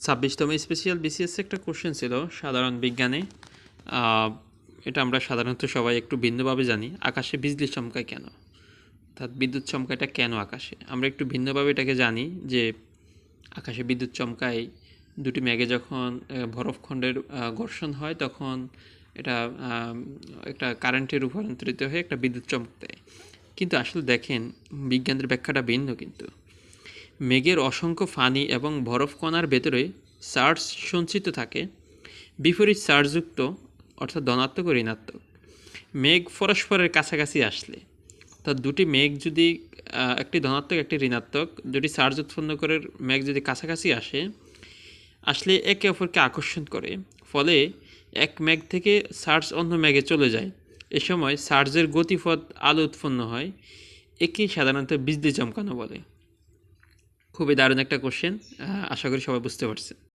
ছাব্বিশতম special BCS একটা question ছিল, সাধারণ বিজ্ঞানে। এটা আমরা সাধারণত সবাই একটু ভিন্নভাবে জানি, আকাশে বিজলি চমকায় কেন? অর্থাৎ বিদ্যুৎ চমকায়টা কেন আকাশে? আমরা একটু ভিন্নভাবে এটাকে জানি যে, আকাশে বিদ্যুৎ চমকায়, দুটি মেঘে যখন বরফখণ্ডের ঘর্ষণ হয়, তখন এটা একটা কারেন্টে রূপান্তরিত হয়ে একটা বিদ্যুৎ চমক দেয়। কিন্তু আসলে দেখেন, বিজ্ঞানের ব্যাখ্যাটা ভিন্ন কিন্তু। মেঘের অসংখ্য ফানি এবং বরফ কণার ভেতরে চার্জ সঞ্চিত থাকে, বিপরীত চার্জযুক্ত, অর্থাৎ ধনাত্মক ও ঋণাত্মক। মেঘ পরস্পরের কাছাকাছি আসলে। অর্থাৎ দুটি মেঘ যদি একটি ধনাত্মক, একটি ঋণাত্মক, দুটি চার্জ উৎপন্ন করে মেঘ যদি কাছাকাছি আসে, আসলে একে অপরকে আকর্ষণ করে। ফলে এক মেঘ থেকে চার্জ অন্য মেঘে চলে যায়। এ সময় চার্জের গতিপথ আলো উৎপন্ন হয়, একেই সাধারণত বিজলি চমকানো বলে। খুবই দারুণ একটা কোশ্চেন আশা করি সবাই বুঝতে পারছে।